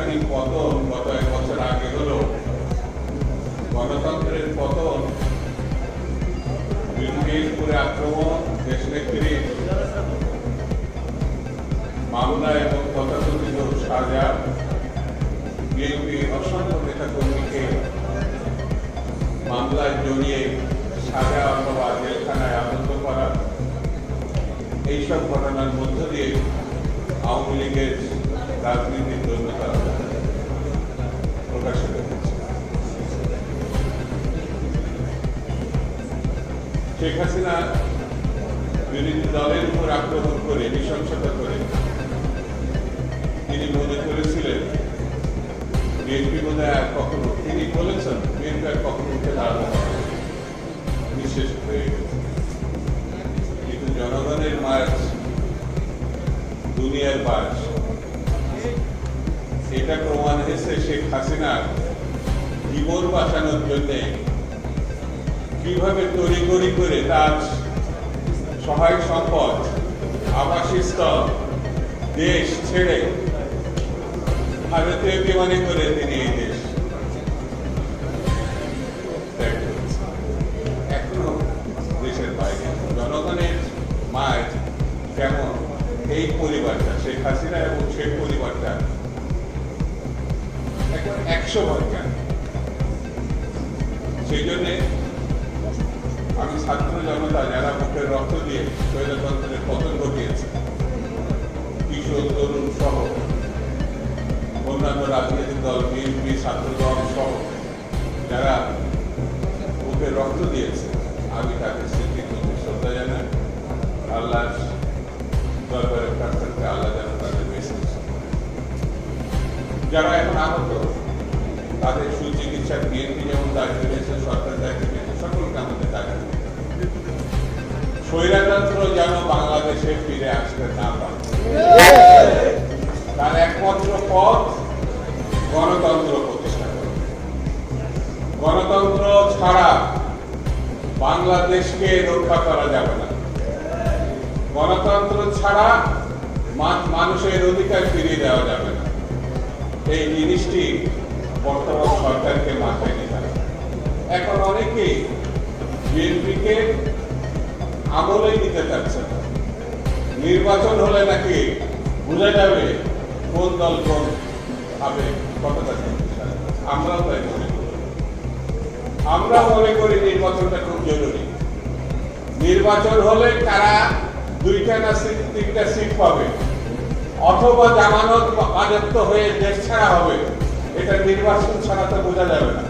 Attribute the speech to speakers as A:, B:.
A: আনুষ্ঠানিক পতন গত এক বছর আগে হল গণতন্ত্রের পতন মিরপুরে আক্রমণ দেশনেত্রী মামলা এবং তথাকথিত সাজা বিএনপির অসংখ্য নেতাকর্মীকে মামলায় জড়িয়ে সাজা অথবা জেলখানায় আবদ্ধ করা এইসব ঘটনার মধ্য দিয়ে আওয়ামী লীগের রাজনীতির শেখ হাসিনা বিরোধী দলের উপর আক্রমণ করে, নৃশংসতা করে, তিনি মনে করেছিলেন, বিএনপি বোধ আর কখনো, তিনি বলেছেন, বিএনপি আর কখনো উঠে দাঁড়ানো নিঃশেষ হয়ে কিন্তু জনগণের মার্চ দুনিয়ার বাস এটা প্রমাণ হয়েছে শেখ হাসিনার জীবন বাঁচানোর জন্য কীভাবে তড়িগড়ি করে তার সহায় সম্পদ আবাসস্থল দেশ ছেড়ে ভারতীয় বিমানে করে তিনি এই দেশ। এখনও দেশের বাইরে, জনগণের মায়ের কেমন এই পরিবারটা, শেখ হাসিনা এবং শেখ পরিবারটা একশো ভাগ সেই জন্যে আমি ছাত্র জনতা যারা মুখের রক্ত দিয়ে স্বৈরতন্ত্রের পতন ঘটিয়েছে কিশোর তরুণ সহ অন্যান্য রাজনৈতিক দল, বিএনপি, ছাত্র দল সহ যারা মুখের রক্ত দিয়েছে, আমি তাদের স্মৃতির প্রতি শ্রদ্ধা জানাই। আল্লাহ দরবারে প্রার্থনা আল্লাহ যেন তাদের বেশি যারা এখন আহত, তাদের সুচিকিৎসা বিএনপি যেন বাংলাদেশে ফিরে আসতে না পারে। তার একমাত্র পথ গণতন্ত্র প্রতিষ্ঠা করা। গণতন্ত্র ছাড়া বাংলাদেশকে রক্ষা করা যাবে না। গণতন্ত্র ছাড়া মানুষের অধিকার ফিরিয়ে দেওয়া যাবে না। এই জিনিসটি বর্তমান সরকারকে মাথায় নিতে এখন অনেকেই বিএনপিকে আমলেই নিতে চাচ্ছে না। নির্বাচন হলে নাকি বোঝা যাবে কোন দল কোন ভাবে কতটা আমরাও তাই মনে করি। আমরা মনে করি নির্বাচনটা খুব জরুরি। নির্বাচন হলে কারা দুইটা না তিনটা সিট পাবে? অথবা জামানত বাজেপ্ত হয়ে দেশ ছাড়া হবে? এটা নির্বাচন ছাড়া তো বোঝা যাবে না।